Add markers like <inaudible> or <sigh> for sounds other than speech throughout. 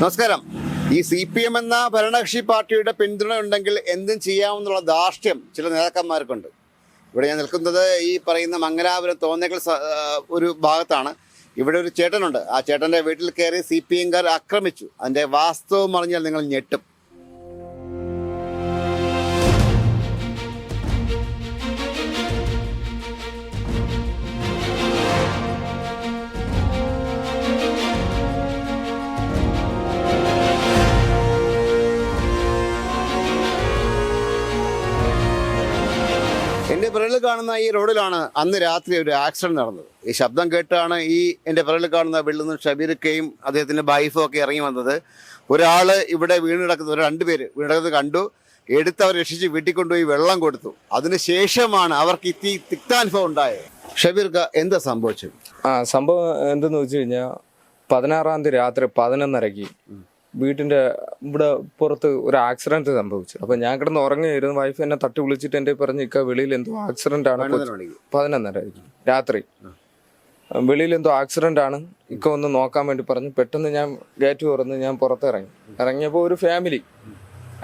നമസ്കാരം. ഈ C P M എന്ന ഭരണകക്ഷി പാർട്ടിയുടെ പിന്തുണ ഉണ്ടെങ്കിൽ എന്തും ചെയ്യാമെന്നുള്ള ധാർഷ്ട്യം ചില നേതാക്കന്മാർക്കുണ്ട്. ഇവിടെ ഞാൻ നിൽക്കുന്നത് ഈ പറയുന്ന മംഗലാപുരം തോന്നേക്കൽ ഒരു ഭാഗത്താണ്. ഇവിടെ ഒരു ചേട്ടനുണ്ട്. ആ ചേട്ടന്റെ വീട്ടിൽ കയറി സി പി എംകാർ ആക്രമിച്ചു. അതിന്റെ വാസ്തവം അറിഞ്ഞാൽ നിങ്ങൾ ഞെട്ടും. പിറകിൽ കാണുന്ന ഈ റോഡിലാണ് അന്ന് രാത്രി ഒരു ആക്സിഡന്റ് നടന്നത്. ഈ ശബ്ദം കേട്ടാണ് ഈ എന്റെ പിറകിൽ കാണുന്ന വെള്ളുന്ന ഷബീർക്കയും അദ്ദേഹത്തിന്റെ ബൈഫും ഒക്കെ ഇറങ്ങി വന്നത്. ഒരാൾ ഇവിടെ വീണ് കിടക്കുന്നത് ഒരു രണ്ടുപേര് വീണ് കിടക്കുന്നത് കണ്ടു. എടുത്ത് അവർ രക്ഷിച്ച് വീട്ടിൽ കൊണ്ടുപോയി വെള്ളം കൊടുത്തു. അതിനുശേഷമാണ് അവർക്ക് ഈ തിക്താനുഭവം ഉണ്ടായത്. ഷബീർക്ക എന്താ സംഭവിച്ചത്? ആ സംഭവം എന്തെന്ന് വെച്ച് കഴിഞ്ഞാൽ പതിനാറാം തീയതി രാത്രി പതിനൊന്നരയ്ക്ക് വീട്ടിന്റെ ഇവിടെ പുറത്ത് ഒരു ആക്സിഡന്റ് സംഭവിച്ചു. അപ്പൊ ഞാൻ കിടന്ന് ഉറങ്ങിയായിരുന്നു വൈഫ് എന്നെ തട്ടി വിളിച്ചിട്ട് എന്റെ പറഞ്ഞ് ഇക്ക വെളിയിൽ എന്തോ ആക്സിഡന്റ് ആണ്. പതിനൊന്നര. രാത്രി. വെളിയിൽ എന്തോ ആക്സിഡന്റ് ആണ്. ഇക്ക ഒന്ന് നോക്കാൻ വേണ്ടി പറഞ്ഞു. പെട്ടെന്ന് ഞാൻ ഗേറ്റ് തുറന്ന് ഞാൻ പുറത്തിറങ്ങി. ഇറങ്ങിയപ്പോൾ ഒരു ഫാമിലി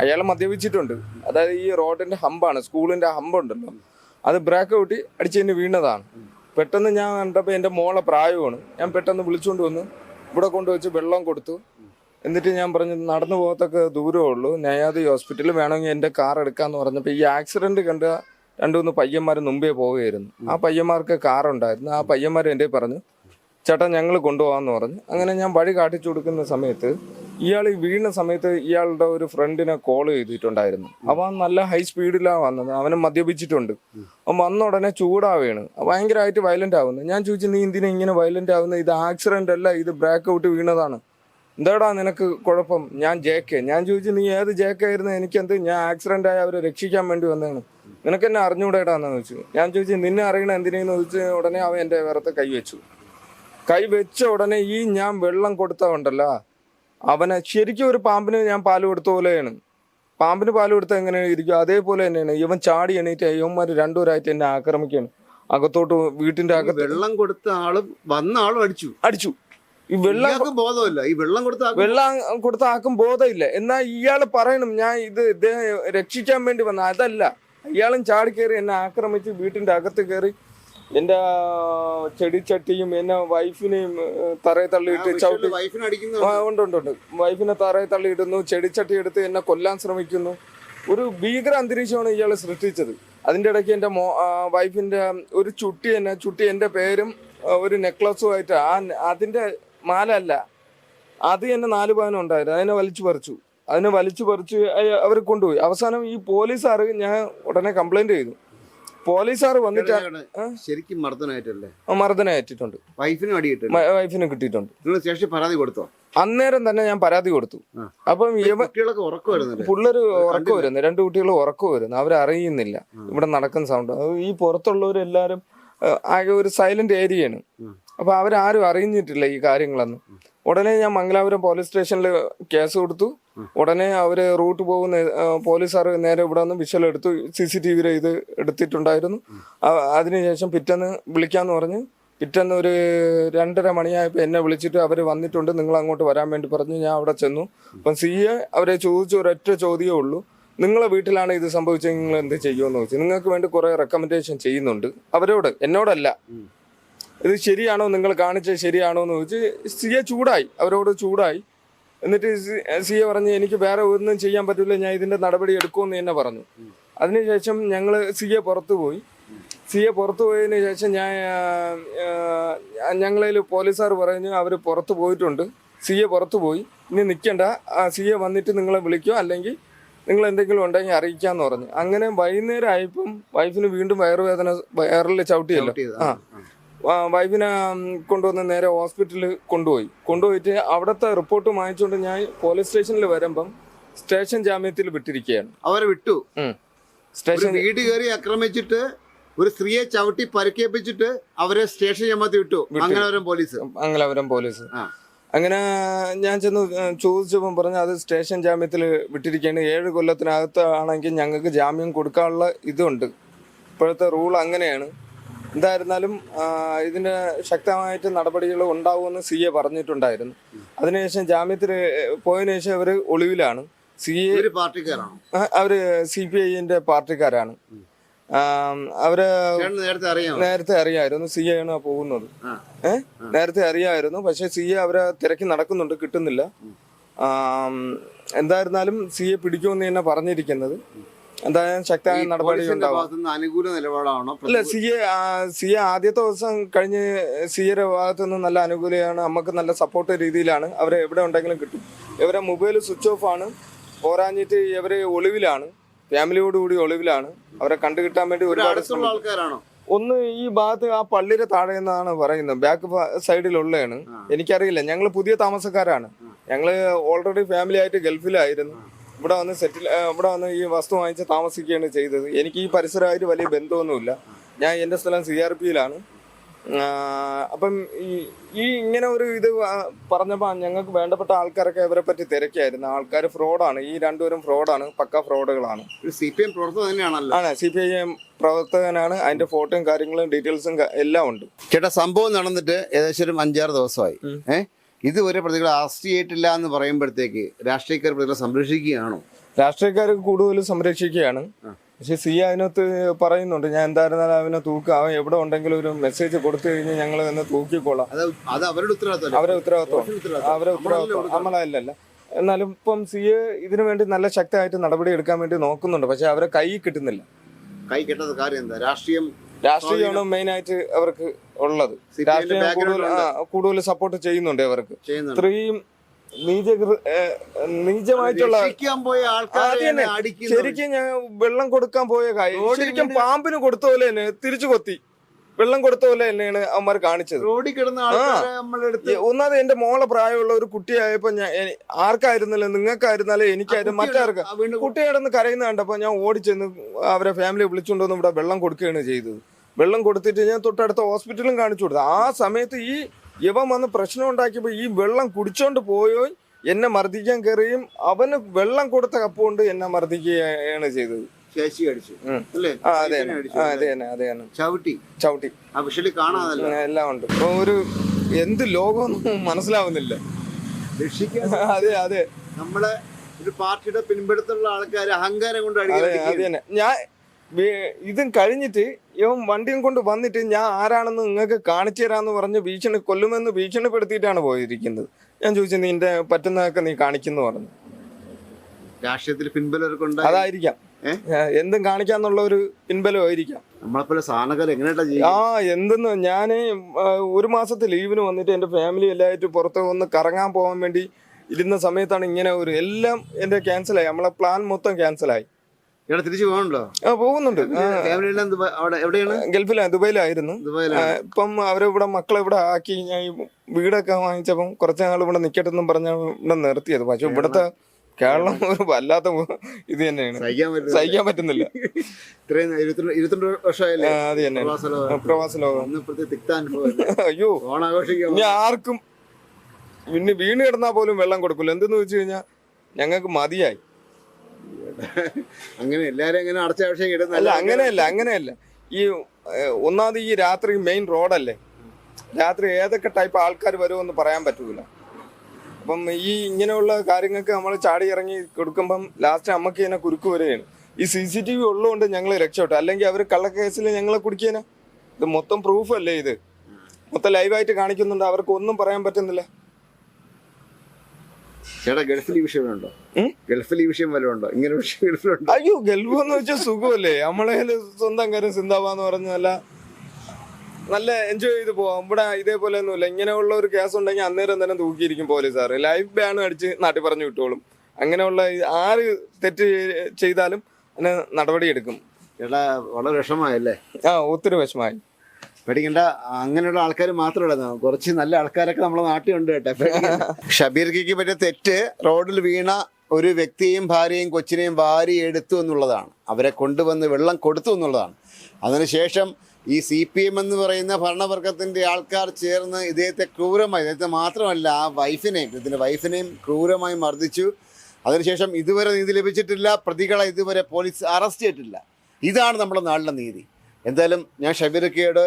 അയാൾ മദ്യപിച്ചിട്ടുണ്ട്. അതായത് ഈ റോഡിന്റെ ഹമ്പാണ് സ്കൂളിന്റെ ഹമ്പുണ്ടല്ലോ. അത് ബ്രേക്ക് ഔട്ടി അടിച്ചതിന് വീണതാണ്. പെട്ടെന്ന് ഞാൻ കണ്ടപ്പോൾ എന്റെ മോളെ പ്രായമാണ്. ഞാൻ പെട്ടെന്ന് വിളിച്ചുകൊണ്ട് വന്ന് ഇവിടെ കൊണ്ടുവച്ച് വെള്ളം കൊടുത്തു. എന്നിട്ട് ഞാൻ പറഞ്ഞു നടന്നു പോകത്തൊക്കെ ദൂരമേ ഉള്ളൂ. നയാദി ഹോസ്പിറ്റലിൽ വേണമെങ്കിൽ എന്റെ കാർ എടുക്കാമെന്ന് പറഞ്ഞപ്പോൾ ഈ ആക്സിഡന്റ് കണ്ട രണ്ടു മൂന്ന് പയ്യന്മാർ മുമ്പേ പോവുകയായിരുന്നു. ആ പയ്യന്മാർക്ക് കാറുണ്ടായിരുന്നു ആ പയ്യന്മാർ എന്റെ പറഞ്ഞു ചേട്ടാ ഞങ്ങൾ കൊണ്ടുപോകാമെന്ന് പറഞ്ഞു. അങ്ങനെ ഞാൻ വഴി കാട്ടിച്ചു കൊടുക്കുന്ന സമയത്ത് ഇയാൾ ഈ വീണ സമയത്ത് ഇയാളുടെ ഒരു ഫ്രണ്ടിനെ കോൾ ചെയ്തിട്ടുണ്ടായിരുന്നു. അവൻ നല്ല ഹൈ സ്പീഡിലാണ് വന്നത്. അവനെ മദ്യപിച്ചിട്ടുണ്ട്. അവൻ വന്ന ഉടനെ ചൂടാവുകയാണ് ഭയങ്കരമായിട്ട് വയലന്റ് ആവുന്നു. ഞാൻ ചോദിച്ചു നീ എന്തിനാ ഇങ്ങനെ വയലന്റ് ആവുന്നത് ഇത് ആക്സിഡന്റ് അല്ല ഇത് ബ്രേക്ക് ഔട്ട് വീണതാണ്. എന്താടാ നിനക്ക് കുഴപ്പം? ഞാൻ ജെ കെ ഞാൻ ചോദിച്ചു നീ ഏത് ജെ കെ ആയിരുന്നു? എനിക്കെന്ത് ഞാൻ ആക്സിഡന്റ് ആയി അവരെ രക്ഷിക്കാൻ വേണ്ടി വന്നതാണ്. നിനക്ക് എന്നെ അറിഞ്ഞൂടേടാന്ന് ചോദിച്ചു. ഞാൻ ചോദിച്ചു നിന്നെ അറിയണ എന്തിനെന്ന്? ചോദിച്ചു ഉടനെ അവൻ എന്റെ വേറത്തെ കൈ വെച്ചു. കൈ വെച്ച ഉടനെ ഈ ഞാൻ വെള്ളം കൊടുത്തവണ്ടല്ല അവനെ ശരിക്കും ഒരു പാമ്പിന് ഞാൻ പാൽ കൊടുത്ത പോലെയാണ്. പാമ്പിന് പാൽ കൊടുത്ത എങ്ങനെ ഇരിക്കും അതേപോലെ തന്നെയാണ്. ഇവൻ ചാടി എണീറ്റ് ഇവന്മാർ രണ്ടുപേരായിട്ട് എന്നെ ആക്രമിക്കുകയാണ്. അകത്തോട്ട് വീട്ടിന്റെ അകത്ത് വെള്ളം കൊടുത്ത ആളും വന്ന ആളും അടിച്ചു. അടിച്ചു. ഈ വെള്ളം ബോധമില്ല. ഈ വെള്ളം കൊടുത്ത വെള്ളം കൊടുത്ത ആക്കും ബോധമില്ല. എന്നാ ഇയാൾ പറയണം ഞാൻ ഇത് ഇദ്ദേഹം രക്ഷിക്കാൻ വേണ്ടി വന്ന അതല്ല. ഇയാളും ചാടി കയറി എന്നെ ആക്രമിച്ച് വീട്ടിന്റെ അകത്ത് കയറി എന്റെ ചെടിച്ചട്ടിയും എന്നെ വൈഫിനെയും തറയെ തള്ളിയിട്ട് ചവിട്ടി ഉണ്ട് ഉണ്ട് ഉണ്ട്. വൈഫിനെ തറയെ തള്ളിയിടുന്നു ചെടിച്ചട്ടി എടുത്ത് എന്നെ കൊല്ലാൻ ശ്രമിക്കുന്നു. ഒരു ഭീകര അന്തരീക്ഷമാണ് ഇയാൾ സൃഷ്ടിച്ചത്. അതിന്റെ ഇടയ്ക്ക് എന്റെ മോ വൈഫിന്റെ ഒരു ചുട്ടി എന്നെ ചുട്ടി എന്റെ പേരും ഒരു നെക്ലസും ആയിട്ട് ആ അതിന്റെ മാല അല്ല അത് തന്നെ നാല് പവനം ഉണ്ടായിരുന്നു അതിനെ വലിച്ചു പറിച്ചു. അതിനെ വലിച്ചു പറിച്ച് അവർ കൊണ്ടുപോയി. അവസാനം ഈ പോലീസുകാർ ഞാൻ ഉടനെ കംപ്ലൈന്റ് ചെയ്തു. പോലീസുകാർ വന്നിട്ട്? ശരിക്കും മർദ്ദനായിട്ടല്ലേ? മർദ്ദനമേറ്റിട്ടുണ്ട് വൈഫിനും അടിയിട്ടില്ല. വൈഫിനും കിട്ടിയിട്ടുണ്ട്. നിങ്ങൾ സ്റ്റേഷനിൽ പരാതി കൊടുത്തോ? അന്നേരം തന്നെ ഞാൻ പരാതി കൊടുത്തു. അപ്പം കുട്ടികളൊക്കെ ഉറക്കം വരുന്നു രണ്ട് കുട്ടികൾ ഉറക്കം വരുന്നു അവരറിയുന്നില്ല ഇവിടെ നടക്കുന്ന സൗണ്ട് ഈ പുറത്തുള്ളവരെല്ലാരും ആകെ ഒരു സൈലന്റ് ഏരിയയാണ് ഉം. അപ്പൊ അവരാരും അറിഞ്ഞിട്ടില്ല ഈ കാര്യങ്ങളൊന്നും. ഉടനെ ഞാൻ മംഗലാപുരം പോലീസ് സ്റ്റേഷനിൽ കേസ് കൊടുത്തു. ഉടനെ അവർ റൂട്ട് പോകുന്ന പോലീസുകാർ നേരെ ഇവിടെ നിന്ന് വിഷ്വൽ എടുത്തു. സി സി ടി വിയിൽ ഇത് എടുത്തിട്ടുണ്ടായിരുന്നു. അതിനുശേഷം പിറ്റേന്ന് വിളിക്കാന്ന് പറഞ്ഞ് പിറ്റേന്ന് ഒരു രണ്ടര മണിയായപ്പോൾ എന്നെ വിളിച്ചിട്ട് അവർ വന്നിട്ടുണ്ട്. നിങ്ങൾ അങ്ങോട്ട് വരാൻ വേണ്ടി പറഞ്ഞു. ഞാൻ അവിടെ ചെന്നു. അപ്പം സി എ അവരെ ചോദിച്ച ഒരൊറ്റ ചോദ്യമേ ഉള്ളൂ. നിങ്ങളെ വീട്ടിലാണ് ഇത് സംഭവിച്ചത്. നിങ്ങൾ എന്ത് ചെയ്യുമെന്ന് ചോദിച്ചു. നിങ്ങൾക്ക് വേണ്ടി കുറേ റെക്കമെൻഡേഷൻ ചെയ്യുന്നുണ്ട്. അവരോട് എന്നോടല്ല. ഇത് ശരിയാണോ? നിങ്ങൾ കാണിച്ചത് ശരിയാണോ എന്ന് ചോദിച്ച് സി എ ചൂടായി. അവരോട് ചൂടായി. എന്നിട്ട് സി എ പറഞ്ഞ് എനിക്ക് വേറെ ഒന്നും ചെയ്യാൻ പറ്റില്ല ഞാൻ ഇതിന്റെ നടപടി എടുക്കുമെന്ന് തന്നെ പറഞ്ഞു. അതിനുശേഷം ഞങ്ങൾ സി എ പുറത്തു പോയി. സി എ പുറത്തു പോയതിന് ശേഷം ഞാൻ ഞങ്ങളിൽ പോലീസുകാർ പറഞ്ഞു അവർ പുറത്ത് പോയിട്ടുണ്ട്. സി എ പുറത്തു പോയി. ഇനി നിൽക്കണ്ട സി എ വന്നിട്ട് നിങ്ങളെ വിളിക്കോ അല്ലെങ്കിൽ നിങ്ങൾ എന്തെങ്കിലും ഉണ്ടെങ്കിൽ അറിയിക്കാന്ന് പറഞ്ഞു. അങ്ങനെ വൈകുന്നേരം ആയപ്പം വൈഫിന് വീണ്ടും വയറുവേദന വയറിൽ ചവിട്ടിയല്ലോ. ആ, വൈഫിനെ കൊണ്ടുവന്ന് നേരെ ഹോസ്പിറ്റലിൽ കൊണ്ടുപോയി. കൊണ്ടുപോയിട്ട് അവിടുത്തെ റിപ്പോർട്ട് വാങ്ങിച്ചുകൊണ്ട് ഞാൻ പോലീസ് സ്റ്റേഷനിൽ വരുമ്പം സ്റ്റേഷൻ ജാമ്യത്തിൽ വിട്ടിരിക്കുകയാണ്. അവരെ വിട്ടു. സ്റ്റേഷൻ വീട് കയറി ആക്രമിച്ചിട്ട് ഒരു സ്ത്രീയെ ചവിട്ടി പരിക്കേൽപ്പിച്ചിട്ട് അവരെ സ്റ്റേഷൻ ജാമ്യത്തിൽ വിട്ടു. മംഗലാപുരം പോലീസ്. മംഗലാപുരം പോലീസ്. അങ്ങനെ ഞാൻ ചെന്ന് ചോദിച്ചപ്പം പറഞ്ഞു അത് സ്റ്റേഷൻ ജാമ്യത്തിൽ വിട്ടിരിക്കുകയാണ്. ഏഴ് കൊല്ലത്തിനകത്താണെങ്കിൽ ഞങ്ങൾക്ക് ജാമ്യം കൊടുക്കാനുള്ള ഇതുണ്ട്. ഇപ്പോഴത്തെ റൂൾ അങ്ങനെയാണ്. എന്തായിരുന്നാലും ഇതിന് ശക്തമായിട്ട് നടപടികൾ ഉണ്ടാവുമെന്ന് സി എ പറഞ്ഞിട്ടുണ്ടായിരുന്നു. അതിനുശേഷം ജാമ്യത്തിൽ പോയതിനു ശേഷം അവർ ഒളിവിലാണ്. സി എ പാർട്ടിക്കാരാണ്? അവർ സി പി ഐന്റെ പാർട്ടിക്കാരാണ്. അവർ നേരത്തെ അറിയായിരുന്നു സി എ ആണ് പോകുന്നത്. ആ. ഏ? നേരത്തെ അറിയായിരുന്നു പക്ഷെ സി എ അവരെ തിരക്കി നടക്കുന്നുണ്ട് കിട്ടുന്നില്ല. എന്തായിരുന്നാലും സി എ പിടിക്കുമെന്ന് തന്നെ പറഞ്ഞിരിക്കുന്നത്. എന്തായാലും ശക്തമായ നടപടി ഉണ്ടാവും അനുകൂല നിലപാടാണോ? അല്ല സി എ സി എ ആദ്യത്തെ ദിവസം കഴിഞ്ഞ് സി എയുടെ ഭാഗത്തു നിന്ന് നല്ല അനുകൂലമാണ് നമുക്ക് നല്ല സപ്പോർട്ട് രീതിയിലാണ്. അവരെ എവിടെ ഉണ്ടെങ്കിലും കിട്ടും. ഇവരെ മൊബൈൽ സ്വിച്ച് ഓഫ് ആണ്. പോരാഞ്ഞിട്ട് ഇവർ ഒളിവിലാണ്. ഫാമിലിയോട് കൂടി ഒളിവിലാണ്. അവരെ കണ്ടു കിട്ടാൻ വേണ്ടി ഒരുപാട് ആൾക്കാരാണോ? ഒന്ന് ഈ ഭാഗത്ത് ആ പള്ളിയുടെ താഴെ എന്നാണ് പറയുന്നത്. ബാക്ക് സൈഡിലുള്ളതാണ് എനിക്കറിയില്ല. ഞങ്ങൾ പുതിയ താമസക്കാരാണ്. ഞങ്ങൾ ഓൾറെഡി ഫാമിലി ആയിട്ട് ഗൾഫിലായിരുന്നു. ഇവിടെ വന്ന് സെറ്റിൽ ഇവിടെ വന്ന് ഈ വസ്തു വാങ്ങിച്ച് താമസിക്കുകയാണ് ചെയ്തത്. എനിക്ക് ഈ പരിസരമായിട്ട് വലിയ ബന്ധമൊന്നുമില്ല. ഞാൻ എന്റെ സ്ഥലം സി ആർ പിയിലാണ് അപ്പം ഈ ഈ ഇങ്ങനെ ഒരു ഇത് പറഞ്ഞപ്പോൾ ഞങ്ങൾക്ക് വേണ്ടപ്പെട്ട ആൾക്കാരൊക്കെ ഇവരെ പറ്റി തിരക്കായിരുന്നു. ആൾക്കാർ ഫ്രോഡാണ് ഈ രണ്ടുപേരും ഫ്രോഡാണ് പക്ക ഫ്രോഡുകളാണ് ഒരു സി പി എം പ്രവർത്തകൻ തന്നെയാണല്ലോ. ആണ്. സി പി ഐ എം പ്രവർത്തകനാണ്. അതിന്റെ ഫോട്ടോയും കാര്യങ്ങളും ഡീറ്റെയിൽസും എല്ലാം ഉണ്ട്. ചേട്ടാ സംഭവം നടന്നിട്ട് ഏകദേശം ഒരു അഞ്ചാറ് ദിവസമായി. ഉം. ഇതുവരെ പ്രതികളെ അറസ്റ്റ് ചെയ്തിട്ടില്ല എന്ന് പറയുമ്പോഴത്തേക്ക് രാഷ്ട്രീയക്കാർ പ്രതികളെ സംരക്ഷിക്കുകയാണോ? രാഷ്ട്രീയക്കാർ കൂടുതൽ സംരക്ഷിക്കുകയാണ്. പക്ഷേ സി അതിനകത്ത് പറയുന്നുണ്ട് ഞാൻ എന്തായിരുന്നാലും അവനെ തൂക്കുക അവൻ എവിടെ ഉണ്ടെങ്കിലും ഒരു മെസ്സേജ് കൊടുത്തു കഴിഞ്ഞാൽ ഞങ്ങൾ തന്നെ തൂക്കിക്കോളാം അത് അവരുടെ ഉത്തരവാദിത്തം ഉത്തരവാദിത്വം അവരുടെ ഉത്തരവാദിത്തം. അവരെ ഉത്തരവാദിത്തം. ഉത്തരവാദിത്വം? നമ്മളല്ലല്ല. എന്നാലും ഇപ്പം സി എ ഇതിനു വേണ്ടി നല്ല ശക്തമായിട്ട് നടപടി എടുക്കാൻ വേണ്ടി നോക്കുന്നുണ്ട്. പക്ഷെ അവരെ കൈ കിട്ടുന്നില്ല. കൈ കിട്ടുന്ന കാര്യം എന്താ? രാഷ്ട്രീയം രാഷ്ട്രീയമാണ് മെയിനായിട്ട് അവർക്ക് ഉള്ളത്. രാഷ്ട്രീയം കൂടുതൽ സപ്പോർട്ട് ചെയ്യുന്നുണ്ട് അവർക്ക് ഇത്രയും നീച നീചമായിട്ടുള്ള ശരിക്കും ഞാൻ വെള്ളം കൊടുക്കാൻ പോയ കാര്യം ശരിക്കും പാമ്പിന് കൊടുത്ത പോലെ തന്നെ തിരിച്ചു കൊത്തി. വെള്ളം കൊടുത്ത പോലെ തന്നെയാണ് അവന്മാർ കാണിച്ചത്. റോഡിൽ കിടന്ന ഒന്നാമത് എന്റെ മോളെ പ്രായമുള്ള ഒരു കുട്ടിയായപ്പോ ഞാൻ ആർക്കായിരുന്നല്ലോ നിങ്ങൾക്കായിരുന്നാലും എനിക്കായിരുന്നു. മറ്റാർക്ക്? കുട്ടിയായിട്ടൊന്ന് കുട്ടി കിടന്ന് കരയുന്ന കണ്ടപ്പോ ഞാൻ ഓടിച്ചെന്ന് അവരെ ഫാമിലി വിളിച്ചുകൊണ്ടൊന്നും ഇവിടെ വെള്ളം കൊടുക്കുകയാണ് ചെയ്തത്. വെള്ളം കൊടുത്തിട്ട് ഞാൻ തൊട്ടടുത്ത ഹോസ്പിറ്റലും കാണിച്ചു കൊടുത്തു. ആ സമയത്ത് ഈ ഇവൻ വന്ന് പ്രശ്നം ഉണ്ടാക്കിയപ്പോൾ ഈ വെള്ളം കുടിച്ചോണ്ട് പോയോ എന്നെ മർദ്ദിക്കാൻ കയറിയും അവന് വെള്ളം കൊടുത്ത കപ്പ് കൊണ്ട് എന്നെ മർദ്ദിക്കുകയാണ് ചെയ്തത്. അടിച്ചു. അതെ അതെ അതെ ചവിട്ടി. ചവിട്ടി. എല്ലാം ഉണ്ട്. ഇപ്പൊ ഒരു എന്ത് ലോകമൊന്നും മനസ്സിലാവുന്നില്ല. <laughs> അതെ അതെ. നമ്മളെ ഒരു പാർട്ടിയുടെ പിൻപിടുത്തുള്ള ആൾക്കാർ അഹങ്കാരം കൊണ്ട് ഞാൻ ഇതും കഴിഞ്ഞിട്ട് ഇവൻ വണ്ടിയും കൊണ്ട് വന്നിട്ട് ഞാൻ ആരാണെന്ന് നിങ്ങൾക്ക് കാണിച്ചു തരാന്ന് പറഞ്ഞ് ഭീഷണി കൊല്ലുമെന്ന് ഭീഷണിപ്പെടുത്തിയിട്ടാണ് പോയിരിക്കുന്നത്. ഞാൻ ചോദിച്ചു നിന്റെ പറ്റുന്നതൊക്കെ നീ കാണിക്കുന്നു പറഞ്ഞു. രാഷ്ട്രീയത്തിൽ പിൻബലം അതായിരിക്കാം. എന്തും കാണിക്കാന്നുള്ള ഒരു പിൻബലമായിരിക്കാം ആ എന്തെന്ന് ഞാൻ ഒരു മാസത്തെ ലീവിന് വന്നിട്ട് എന്റെ ഫാമിലി എല്ലായിട്ട് പുറത്ത് ഒന്ന് കറങ്ങാൻ പോകാൻ വേണ്ടി ഇരുന്ന സമയത്താണ് ഇങ്ങനെ ഒരു എല്ലാം എന്റെ ക്യാൻസലായി നമ്മളെ പ്ലാൻ മൊത്തം ക്യാൻസലായി ഇവിടെ തിരിച്ചു പോകണല്ലോ ആ പോകുന്നുണ്ട്. അവിടെ എവിടെയാണ്? ഗൾഫിലാണ് ദുബൈയിലായിരുന്നു ഇപ്പം അവരിവിടെ മക്കളെ ഇവിടെ ആക്കി ഞാൻ വീടൊക്കെ വാങ്ങിച്ചപ്പം കുറച്ച് നാൾ ഇവിടെ നിൽക്കട്ടെന്നും പറഞ്ഞ ഇവിടെ നിർത്തിയത്. പക്ഷെ ഇവിടുത്തെ കേരളം ഒരു വല്ലാത്ത ഇത് തന്നെയാണ്. സഹിക്കാൻ പറ്റും സഹിക്കാൻ പറ്റുന്നില്ല. ഇത്രയും ഇരുപത്തിരണ്ട് വർഷമായില്ലേ? അത് തന്നെ പ്രവാസ ലോകം. അയ്യോ ഓണാഘോഷിക്കും ആർക്കും പിന്നെ വീണ് കിടന്നാൽ പോലും വെള്ളം കൊടുക്കില്ല. എന്തെന്ന് വെച്ച് കഴിഞ്ഞാൽ ഞങ്ങൾക്ക് മതിയായി. <laughs> അങ്ങനെ എല്ലാരും അങ്ങനെ അടച്ചാവശ്യം അല്ല ഇടുന്നല്ല അങ്ങനെയല്ല അങ്ങനെയല്ല. ഈ ഒന്നാമത് ഈ രാത്രി മെയിൻ റോഡല്ലേ രാത്രി ഏതൊക്കെ ടൈപ്പ് ആൾക്കാർ വരുമെന്ന് പറയാൻ പറ്റൂല. അപ്പം ഈ ഇങ്ങനെയുള്ള കാര്യങ്ങൾക്ക് നമ്മൾ ചാടി ഇറങ്ങി കൊടുക്കുമ്പം ലാസ്റ്റ് അമ്മയ്ക്ക് തന്നെ കുരുക്ക് വരികയാണ്. ഈ സി സി ടി വി ഉള്ളതുകൊണ്ട് ഞങ്ങൾ രക്ഷപ്പെട്ടു. അല്ലെങ്കിൽ അവർ കള്ളക്കേസിൽ ഞങ്ങളെ കുടിക്കേനാ ഇത് മൊത്തം പ്രൂഫല്ലേ ഇത്? മൊത്തം ലൈവായിട്ട് കാണിക്കുന്നുണ്ട്. അവർക്ക് ഒന്നും പറയാൻ പറ്റുന്നില്ല. ചേട്ടാ ഗൾഫിൽ ഈ വിഷയമുണ്ടോ ഉം? ഗൾഫിൽ ഈ വിഷയം വല്ലതും ഉണ്ടോ? ഇങ്ങനെ വിഷയം ഗൾഫിലുണ്ടോ അയ്യോ ഗൾഫ് എന്ന് വെച്ചാൽ സുഖമല്ലേ? നമ്മളെ സ്വന്തം കാര്യം സിന്താബാന്ന് പറഞ്ഞല്ല നല്ല എൻജോയ് ചെയ്ത് പോവാം. ഇവിടെ ഇതേപോലെ ഒന്നുമില്ല ഇങ്ങനെയുള്ള ഒരു കേസ് ഉണ്ടെങ്കിൽ അന്നേരം തന്നെ തൂക്കിയിരിക്കും പോലീസുകാർ ലൈഫ് ബാൻ അടിച്ച് നാട്ടിൽ പറഞ്ഞു വിട്ടോളും. അങ്ങനെയുള്ള ആര് തെറ്റ് ചെയ്താലും അതിന് നടപടി എടുക്കും. ചേട്ടാ വളരെ വിഷമായല്ലേ ആ ഒത്തിരി വിഷമായി പേടിക്കണ്ട. അങ്ങനെയുള്ള ആൾക്കാർ മാത്രമല്ല. കുറച്ച് നല്ല ആൾക്കാരൊക്കെ നമ്മളെ നാട്ടിലുണ്ട് കേട്ടോ. പേടിക്കണ്ട. ഷബീർ കിക്ക് പറ്റിയ തെറ്റ് റോഡിൽ വീണ ഒരു വ്യക്തിയെയും ഭാര്യയും കൊച്ചിനെയും വാരി എടുത്തു എന്നുള്ളതാണ്. അവരെ കൊണ്ടുവന്ന് വെള്ളം കൊടുത്തു എന്നുള്ളതാണ്. അതിനുശേഷം ഈ സി പി എം എന്ന് പറയുന്ന ഭരണവർഗത്തിന്റെ ആൾക്കാർ ചേർന്ന് ഇദ്ദേഹത്തെ ക്രൂരമായി ഇദ്ദേഹത്തെ മാത്രമല്ല ആ വൈഫിനെയും ഇതിന്റെ വൈഫിനെയും ക്രൂരമായി മർദ്ദിച്ചു. അതിനുശേഷം ഇതുവരെ നീതി ലഭിച്ചിട്ടില്ല. പ്രതികളെ ഇതുവരെ പോലീസ് അറസ്റ്റ് ചെയ്തിട്ടില്ല. ഇതാണ് നമ്മുടെ നാടിന്റെ നീതി. എന്തായാലും ഞാൻ ഷബീറക്കയോട്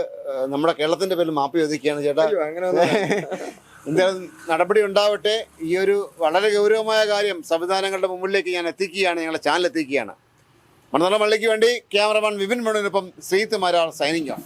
നമ്മുടെ കേരളത്തിന്റെ പേരിൽ മാപ്പ് ചോദിക്കുകയാണ് ചേട്ടാ. <laughs> എന്തായാലും നടപടി ഉണ്ടാവട്ടെ. ഈ ഒരു വളരെ ഗൗരവമായ കാര്യം സംവിധാനങ്ങളുടെ മുമ്പിലേക്ക് ഞാൻ എത്തിക്കുകയാണ് ഞങ്ങളുടെ ചാനൽ എത്തിക്കുകയാണ്. മണ്ണുള്ള പള്ളിക്ക് വേണ്ടി ക്യാമറമാൻ വിപിൻ മണുവിനൊപ്പം ശ്രീത്ത് മാരാൾ സൈനിങ് ഓഫ്